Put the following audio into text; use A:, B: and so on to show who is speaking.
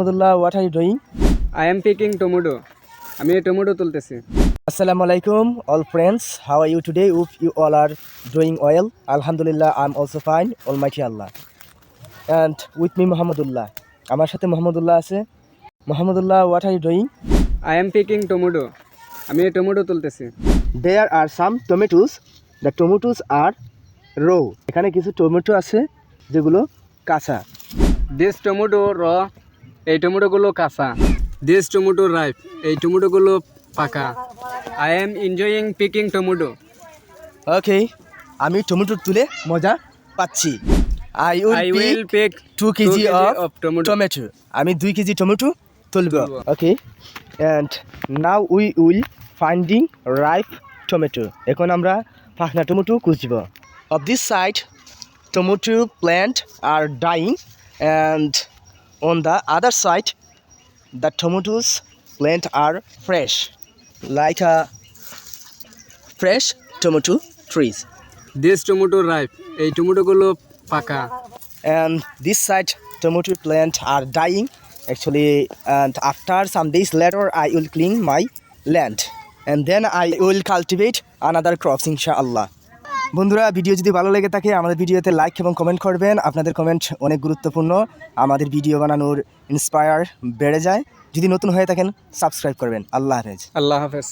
A: Mahmudullah what are you doing
B: I am picking tomato আমি এই tomato তুলতেছি।
A: আসসালামু আলাইকুম all friends how are you today hope you all are doing well আলহামদুলিল্লাহ I am also fine almighty Allah and with me Mohammadullah আমার সাথে মোহাম্মদুল্লাহ আছে Mohammadullah what are you doing
B: I am picking tomato আমি এই tomato তুলতেছি।
A: There are some tomatoes the tomatoes are raw এখানে কিছু tomato আছে যেগুলো কাঁচা।
B: দিস টমেটো র এই টমেটোগুলো কাঁচা। দিস টমেটো রাইপ এই টমেটোগুলো পাকা। I am enjoying picking tomato
A: okay আমি টমেটো তুলে মজা পাচ্ছি। I will
B: pick
A: two KG of tomato আমি দুই কেজি টমেটো তুলব।
B: তুলবো।
A: Okay and now we will finding ripe tomato এখন আমরা পাখনা tomato খুঁজব। Of this side tomato plant are dying and on the other side the tomatoes plant are fresh like a fresh tomato trees
B: this tomato ripe এই টমেটোগুলো পাকা
A: and this side tomato plant are dying actually and after some days later i will clean my land and then i will cultivate another crops inshallah বন্ধুরা, video যদি ভালো লেগে থাকে, আমাদের ভিডিওতে লাইক এবং কমেন্ট করবেন। আপনাদের কমেন্ট অনেক গুরুত্বপূর্ণ। আমাদের ভিডিও বানানোর ইন্সপায়ার বেড়ে যায়। যদি নতুন হয়ে থাকেন সাবস্ক্রাইব করবেন। আল্লাহ হাফেজ।
B: আল্লাহ হাফেজ।